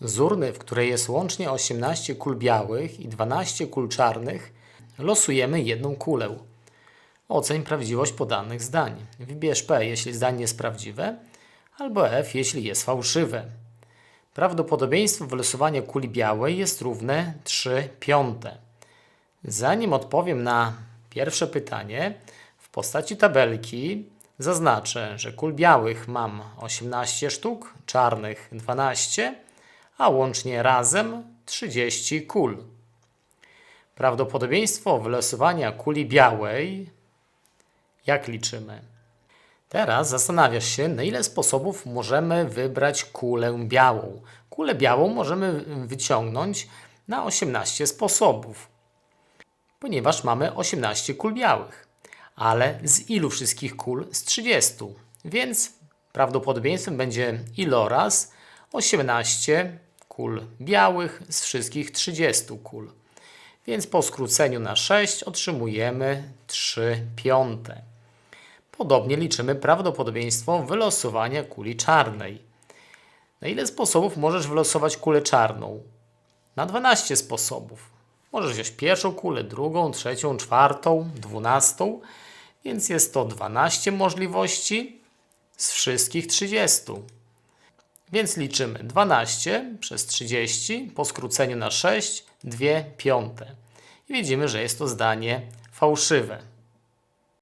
Z urny, w której jest łącznie 18 kul białych i 12 kul czarnych, losujemy jedną kulę. Oceń prawdziwość podanych zdań. Wybierz P, jeśli zdanie jest prawdziwe, albo F, jeśli jest fałszywe. Prawdopodobieństwo wylosowania kuli białej jest równe 3 piąte. Zanim odpowiem na pierwsze pytanie, w postaci tabelki zaznaczę, że kul białych mam 18 sztuk, czarnych 12, a łącznie razem 30 kul. Prawdopodobieństwo wylosowania kuli białej, jak liczymy? Teraz zastanawiasz się, na ile sposobów możemy wybrać kulę białą. Kulę białą możemy wyciągnąć na 18 sposobów, ponieważ mamy 18 kul białych. Ale z ilu wszystkich kul? Z 30. Więc prawdopodobieństwem będzie iloraz 18 kul białych z wszystkich 30 kul. Więc po skróceniu na 6 otrzymujemy 3 piąte. Podobnie liczymy prawdopodobieństwo wylosowania kuli czarnej. Na ile sposobów możesz wylosować kulę czarną? Na 12 sposobów. Możesz wziąć pierwszą kulę, drugą, trzecią, czwartą, dwunastą, więc jest to 12 możliwości z wszystkich 30. Więc liczymy 12 przez 30 po skróceniu na 6, 2 piąte. I widzimy, że jest to zdanie fałszywe.